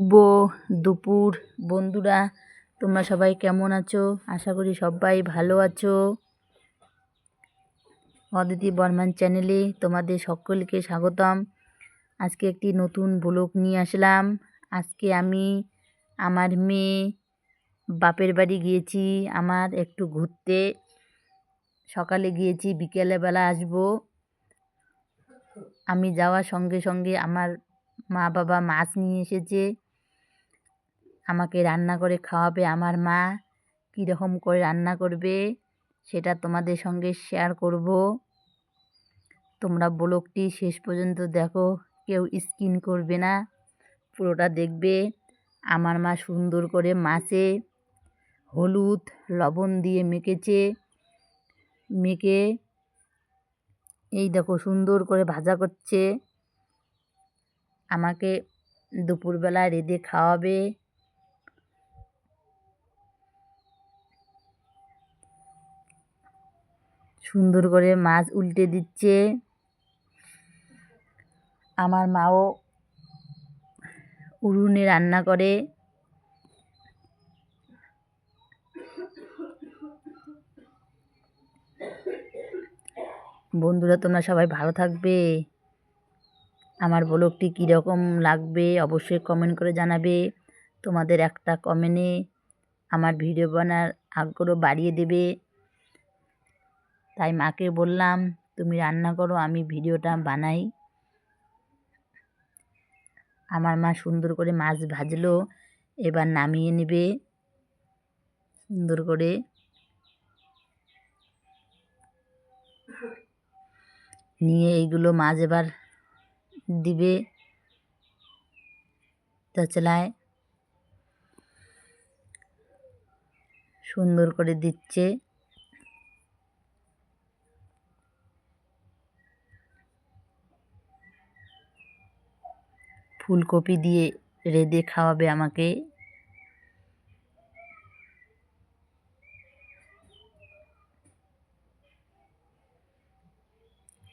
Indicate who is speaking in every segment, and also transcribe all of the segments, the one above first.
Speaker 1: শুভ দুপুর। বন্ধুরা, তোমরা সবাই কেমন আছো? আশা করি সবাই ভালো আছো। অদিতি বর্মান চ্যানেলে তোমাদের সকলকে স্বাগতম। আজকে একটি নতুন ব্লগ নিয়ে আসলাম। আজকে আমি আমার মেয়ে বাপের বাড়ি গিয়েছি, আমার একটু ঘুরতে। সকালে গিয়েছি বিকেলবেলা আসব। আমি যাওয়ার সঙ্গে সঙ্গে আমার মা বাবা মাছ নিয়ে এসেছে। আমাকে রান্না করে খাওয়াবে আমার মা, কীরকম করে রান্না করবে সেটা তোমাদের সঙ্গে শেয়ার করব। তোমরা ব্লগটি শেষ পর্যন্ত দেখো, কেউ স্কিন করবে না, পুরোটা দেখবে। আমার মা সুন্দর করে মাছে হলুদ, লবণ দিয়ে মেখেছে, মেখে এই দেখো সুন্দর করে ভাজা করছে। আমাকে দুপুরবেলা রেঁধে খাওয়াবে। সুন্দর করে মাছ উল্টে দিচ্ছে। আমার মাও উনুনে রান্না করে। বন্ধুরা, তোমরা সবাই ভালো থাকবে। আমার ব্লগটি কীরকম লাগবে অবশ্যই কমেন্ট করে জানাবে। তোমাদের একটা কমেন্টে আমার ভিডিও বানার আগ্রহ বাড়িয়ে দেবে। তাই মাকে বললাম, তুমি রান্না করো, আমি ভিডিওটা বানাই। আমার মা সুন্দর করে মাছ ভাজলো, এবার নামিয়ে নেবে। সুন্দর করে। নিয়ে এইগুলো মাছ এবার দিবে। চচলায় সুন্দর করে দিচ্ছে। ফুলকপি দিয়ে রেঁধে খাওয়াবে আমাকে।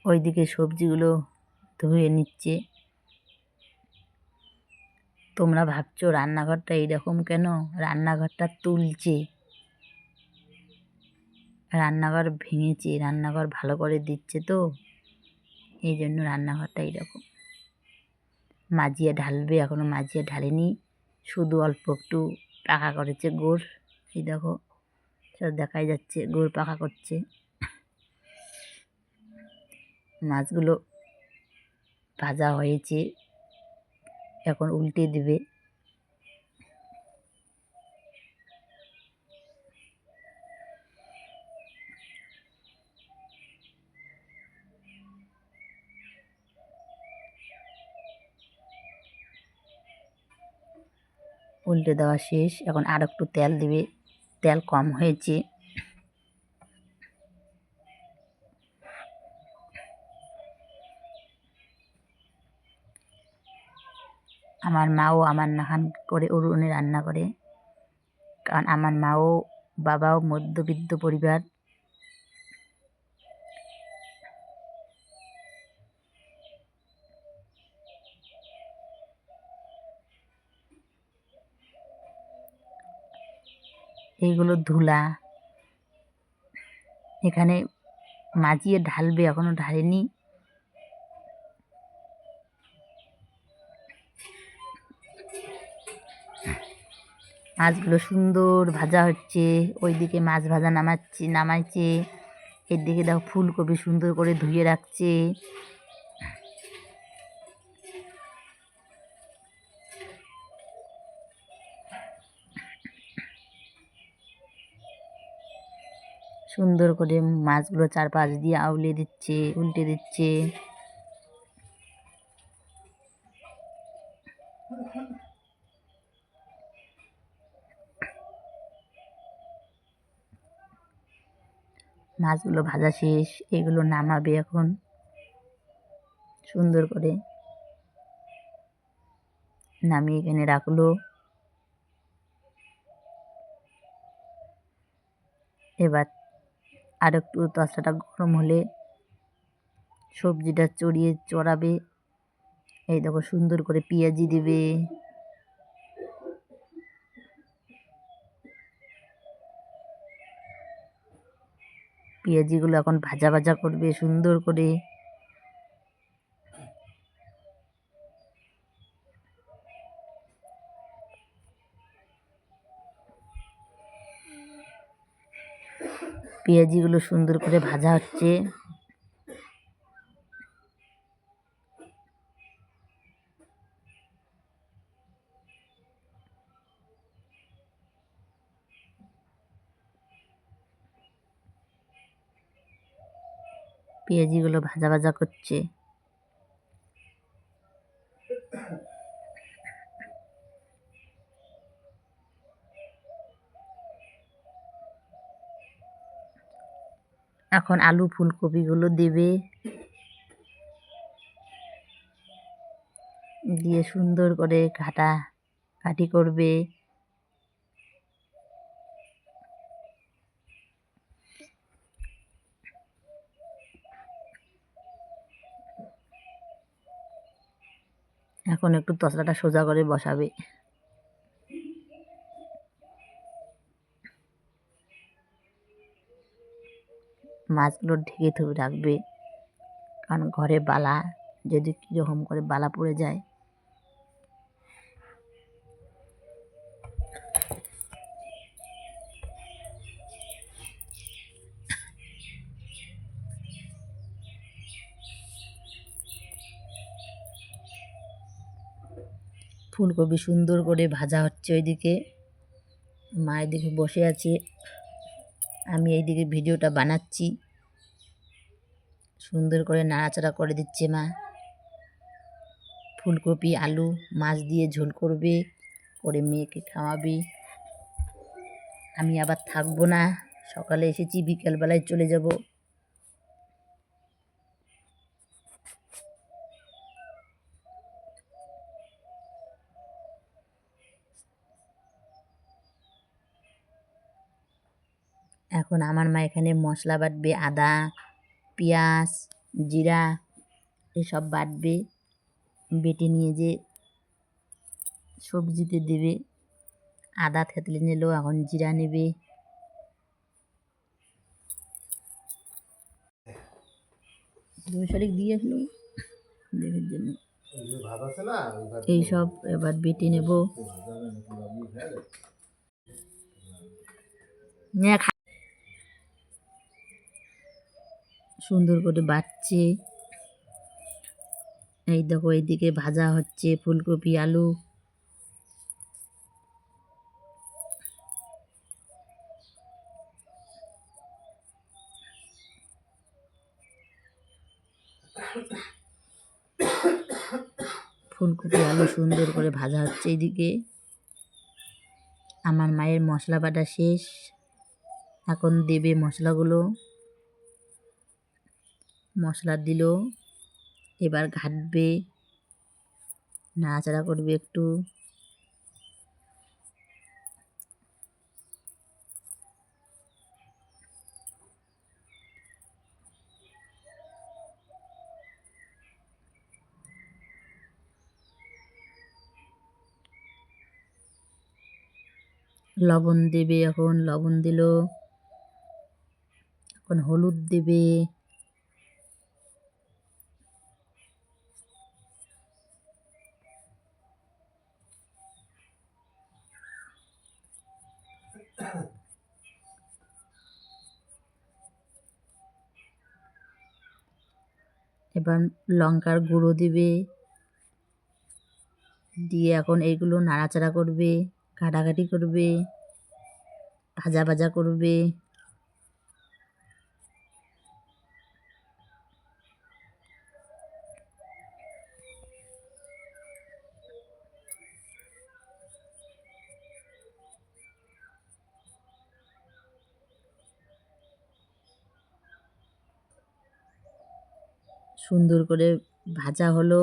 Speaker 1: ওইদিকে সবজিগুলো ধুয়ে নিচ্ছে। তোমরা ভাবছ রান্নাঘরটা এইরকম কেন? রান্নাঘরটা তুলছে। রান্নাঘর ভেঙেছে, রান্নাঘর ভালো করে দিচ্ছে তো। এই জন্য রান্নাঘরটা এইরকম। মাজিয়ে ঢালবে এখনও মাজিয়ে ঢালেনি। শুধু অল্প একটু পাকা করেছে গোড় এই দেখো সব দেখাই যাচ্ছে গোড় পাকা করছে। মাছগুলো ভাজা হয়েছে, এখন উল্টে দেবে। উল্টে দেওয়া শেষ। এখন আর একটু তেল দিবে। তেল কম হয়েছে। আমার মাও আমার নাহান করে উনুনে রান্না করে। কারণ আমার মাও বাবাও মধ্যবিত্ত পরিবার। এইগুলো ধুলা। এখানে মাজিয়ে ঢালবে এখনও ঢালেনি। মাছগুলো সুন্দর ভাজা হচ্ছে, ওইদিকে মাছ ভাজা নামাচ্ছে, নামাইছে। এদিকে দেখো ফুলকপি সুন্দর করে ধুয়ে রাখছে। সুন্দর করে মাছগুলো চারপাশ দিয়ে আউলে দিচ্ছে, উল্টে দিচ্ছে। মাছগুলো ভাজা শেষ, এগুলো নামাবে এখন। সুন্দর করে নামিয়ে এখানে রাখল। এবার আর একটু তসলাটা গরম হলে সবজিটা চড়িয়ে চড়াবে। এই দেখো সুন্দর করে পেঁয়াজি দেবে। পেঁয়াজিগুলো এখন ভাজা ভাজা করবে সুন্দর করে। পেঁয়াজিগুলো সুন্দর করে ভাজা হচ্ছে। পেঁয়াজিগুলো ভাজা ভাজা করছে। এখন আলু ফুলকপিগুলো দেবে। দিয়ে সুন্দর করে কাটা কাটি করবে। এখন একটু তসলাটা সোজা করে বসাবে। মাছগুলো ঢেকে থুবে রাখবে। কারণ ঘরে বালা, যদি কীরকম করে বালা পড়ে যায়। ফুলকপি সুন্দর করে ভাজা হচ্ছে ওইদিকে। মা এদিকে বসে আছে। আমি এইদিকে ভিডিওটা বানাচ্ছি। সুন্দর করে নাড়াচাড়া করে দিচ্ছে মা। ফুলকপি, আলু, মাছ দিয়ে ঝোল করবে, করে মেয়েকে খাওয়াবে। আমি আবার থাকব না। সকালে এসেছি, বিকেলবেলায় চলে যাব। এখন আমার মা এখানে মশলা বাটবে আদা পেঁয়াজ জিরা এসব বাটবে বেটে নিয়ে যে সবজিতে দেবে। আদা থেতলে নিলেও এখন জিরা নেবে। তুমি শালিক দিয়ে আসলো দেবের জন্য। এই সব এবার বেটে নেব নে খা সুন্দর করে বাটছে। এই দেখো, এইদিকে ভাজা হচ্ছে ফুলকপি, আলু। ফুলকপি, আলু সুন্দর করে ভাজা হচ্ছে এইদিকে। আমার মায়ের মশলা বাটা শেষ। এখন দেবে মশলাগুলো। মশলা দিল, এবার ঘাটবে, নাড়াচাড়া করবে একটু। লবণ দেবে এখন, লবণ দিল। এখন হলুদ দেবে। এবার লঙ্কার গুঁড়ো দিবে। দিয়ে এখন এইগুলো নাড়াচাড়া করবে কাটাকাটি করবে ভাজা ভাজা করবে। সুন্দর করে ভাজা হলো।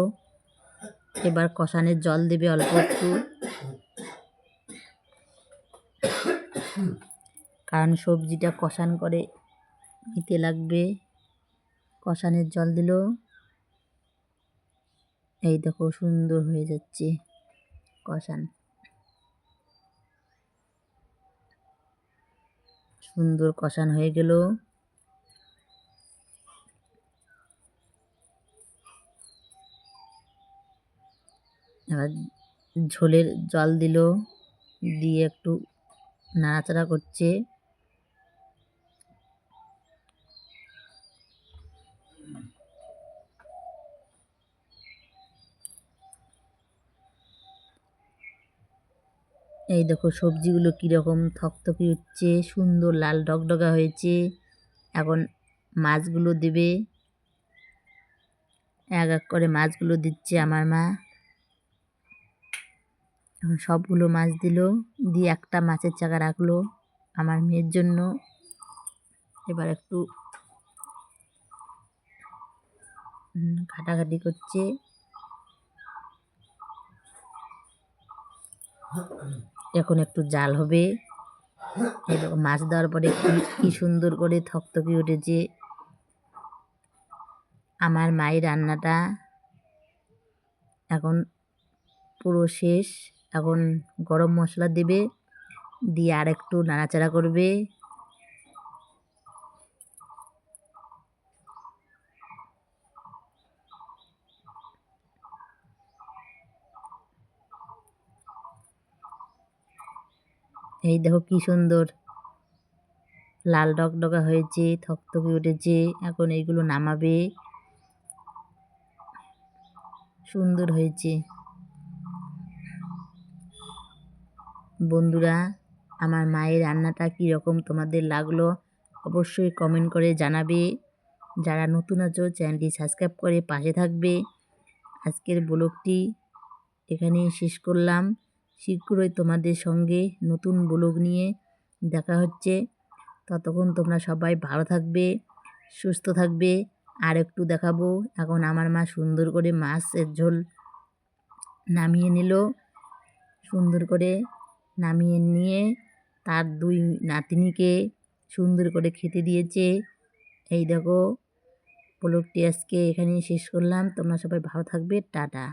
Speaker 1: এবার কষানের জল দেবে অল্প একটু। কারণ সবজিটা কষান করে নিতে লাগবে। কষানের জল দিল। এই দেখো সুন্দর হয়ে যাচ্ছে কষান। সুন্দর কষান হয়ে গেল। ঝোলের জল দিল, দিয়ে একটু নাড়াচাড়া করছে। এই দেখো সবজিগুলো কীরকম থকথকি হচ্ছে, সুন্দর লাল ডগডগা হয়েছে। এখন মাছগুলো দেবে। এক এক করে মাছগুলো দিচ্ছে আমার মা। এখন সবগুলো মাছ দিল, দিয়ে একটা মাছের চাকা রাখল আমার মেয়ের জন্য। এবার একটু ঘাটাঘাটি করছে। এখন একটু জাল হবে। দেখো মাছ দেওয়ার পরে কি সুন্দর করে থকথকি উঠেছে। আমার মায়ের রান্নাটা এখন পুরো শেষ। এখন গরম মশলা দেবে, দিয়ে আর একটু নাড়াচাড়া করবে। এই দেখো কি সুন্দর, লাল ডগডগা হয়েছে, থকথকে উঠেছে, এখন এইগুলো নামাবে। সুন্দর হয়েছে। বন্ধুরা, আমার মায়ের রান্নাটা কীরকম তোমাদের লাগল অবশ্যই কমেন্ট করে জানাবে। যারা নতুন আছো চ্যানেলটি সাবস্ক্রাইব করে পাশে থাকবে। আজকের ব্লগটি এখানেই শেষ করলাম। শীঘ্রই তোমাদের সঙ্গে নতুন ব্লগ নিয়ে দেখা হচ্ছে। ততক্ষণ তোমরা সবাই ভালো থাকবে, সুস্থ থাকবে। আর একটু দেখাবো, এখন আমার মা সুন্দর করে মাছের ঝোল নামিয়ে নিল। সুন্দর করে নামিয়ে নিয়ে তার দুই নাতিনিকে সুন্দর করে খেতে দিয়েছে। এই দেখো ব্লগটি আজকে এখানেই শেষ করলাম। তোমরা সবাই ভালো থাকবে। টাটা।